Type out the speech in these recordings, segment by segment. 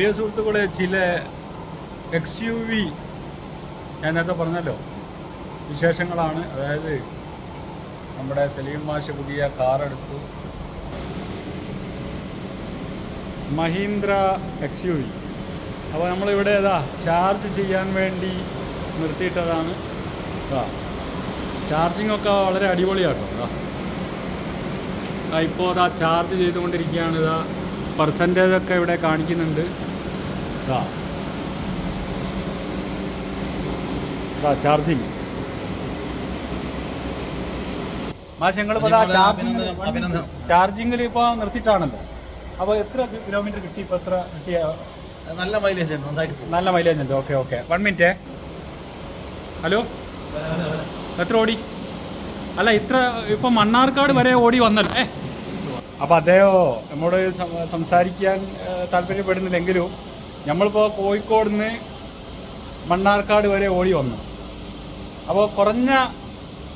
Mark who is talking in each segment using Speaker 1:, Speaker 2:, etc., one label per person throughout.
Speaker 1: പ്രിയ സുഹൃത്തുക്കളെ ചില X U V ഞാൻ നേരത്തെ പറഞ്ഞല്ലോ. വിശേഷങ്ങളാണ്. അതായത് നമ്മുടെ സലീം മാഷ് പുതിയ കാർ എടുത്തു. Mahindra X U V. അപ്പോൾ നമ്മളിവിടെ ഏതാ ചാർജ് ചെയ്യാൻ വേണ്ടി നിർത്തിയിട്ടതാണ്. ആ ചാർജിങ് ഒക്കെ വളരെ അടിപൊളിയാട്ടോ. അതാ ഇപ്പോൾ അതാ ചാർജ് ചെയ്തുകൊണ്ടിരിക്കുകയാണ്. ഇതാ പെർസെന്റേജ് ഒക്കെ ഇവിടെ കാണിക്കുന്നുണ്ട്. ചാർജിങ്. ചാർജിങ്ങിൽ ഇപ്പോൾ നിർത്തിയിട്ടാണല്ലോ. അപ്പോൾ എത്ര കിലോമീറ്റർ കിട്ടി? ഇപ്പോൾ എത്ര കിട്ടിയ?
Speaker 2: നല്ല മൈലേജ്
Speaker 1: നല്ല മൈലേജ് ഉണ്ട്. Okay okay. One minute hello എത്ര ഓടി? അല്ല ഇത്ര ഇപ്പൊ മണ്ണാർക്കാട് വരെ ഓടി വന്നല്ലോ ഏ? അപ്പൊ അദ്ദേഹം നമ്മോട് സംസാരിക്കാൻ താല്പര്യപ്പെടുന്നില്ലെങ്കിലും നമ്മളിപ്പോൾ കോഴിക്കോട് നിന്ന് മണ്ണാർക്കാട് വരെ ഓടി വന്നു. അപ്പോൾ കുറഞ്ഞ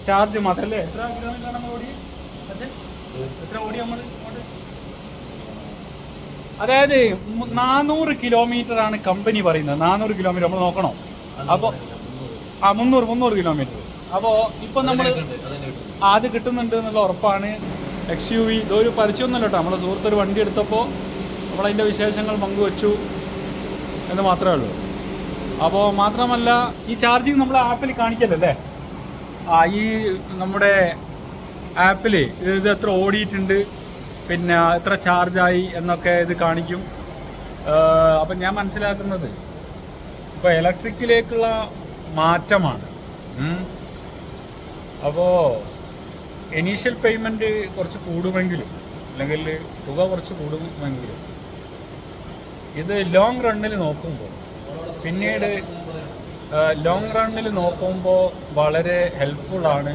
Speaker 1: ചാർജ് മാത്രമല്ലേ എത്ര കിലോമീറ്റർ നമ്മൾ ഓടി? എത്ര ഓടി നമ്മൾ? അതായത് നാനൂറ് കിലോമീറ്റർ ആണ് കമ്പനി പറയുന്നത്. നാനൂറ് കിലോമീറ്റർ നമ്മൾ നോക്കണോ? അപ്പോൾ ആ മുന്നൂറ് മുന്നൂറ് കിലോമീറ്റർ അപ്പോൾ ഇപ്പം നമ്മൾ അത് കിട്ടുന്നുണ്ട് എന്നുള്ള ഉറപ്പാണ്. എക്സ് യു വി ഇതൊരു പരിചയമൊന്നുമല്ല കേട്ടോ. നമ്മുടെ സുഹൃത്തൊരു വണ്ടി എടുത്തപ്പോൾ നമ്മളതിന്റെ വിശേഷങ്ങൾ പങ്കുവച്ചു. എന്ന് മാത്രമേ ഉള്ളൂ. അപ്പോൾ മാത്രമല്ല ഈ ചാർജിങ് നമ്മൾ ആപ്പിൽ കാണിക്കല്ലേ? ആ ഈ നമ്മുടെ ആപ്പിൽ ഇത് എത്ര ഓടിയിട്ടുണ്ട് പിന്നെ എത്ര ചാർജായി എന്നൊക്കെ ഇത് കാണിക്കും. അപ്പം ഞാൻ മനസ്സിലാക്കുന്നത് ഇപ്പോൾ ഇലക്ട്രിക്കിലേക്കുള്ള മാറ്റമാണ്. അപ്പോൾ ഇനീഷ്യൽ പേയ്മെന്റ് കുറച്ച് കൂടുമെങ്കിലും അല്ലെങ്കിൽ തുക കുറച്ച് കൂടുമെങ്കിലും ഇത് ലോങ് റണ്ണിൽ നോക്കുമ്പോൾ പിന്നീട് ലോങ് റണ്ണിൽ നോക്കുമ്പോൾ വളരെ ഹെൽപ്ഫുൾ ആണ്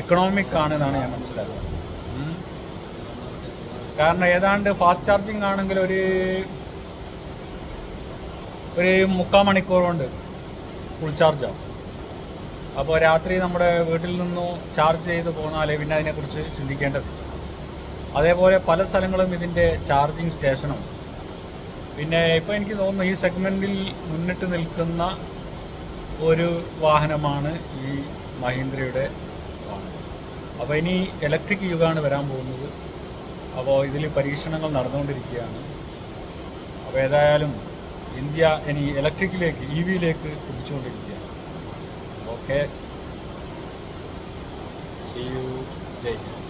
Speaker 1: എക്കണോമിക് ആണ് എന്നാണ് ഞാൻ മനസ്സിലാക്കുന്നത്. കാരണം ഏതാണ്ട് ഫാസ്റ്റ് ചാർജിങ് ആണെങ്കിൽ ഒരു ഒരു മുക്കാൽ മണിക്കൂർ കൊണ്ട് ഫുൾ ചാർജാവും അപ്പോൾ രാത്രി നമ്മുടെ വീട്ടിൽ നിന്നും ചാർജ് ചെയ്ത് പോന്നാൽ പിന്നെ അതിനെക്കുറിച്ച് ചിന്തിക്കേണ്ടത്. അതേപോലെ പല സ്ഥലങ്ങളും ഇതിന്റെ ചാർജിങ് സ്റ്റേഷനും പിന്നെ ഇപ്പോൾ എനിക്ക് തോന്നുന്നു ഈ സെഗ്മെന്റിൽ മുന്നിട്ട് നിൽക്കുന്ന ഒരു വാഹനമാണ് ഈ മഹീന്ദ്രയുടെ വാഹനം. അപ്പോൾ ഇനി ഇലക്ട്രിക് യുഗമാണ് വരാൻ പോകുന്നത്. അപ്പോൾ ഇതിൽ പരീക്ഷണങ്ങൾ നടന്നുകൊണ്ടിരിക്കുകയാണ്. അപ്പോൾ ഏതായാലും ഇന്ത്യ ഇനി ഇലക്ട്രിക്കിലേക്ക് ഇ വിയിലേക്ക് കുതിച്ചുകൊണ്ടിരിക്കുകയാണ്. Okay. See you Jai Hind.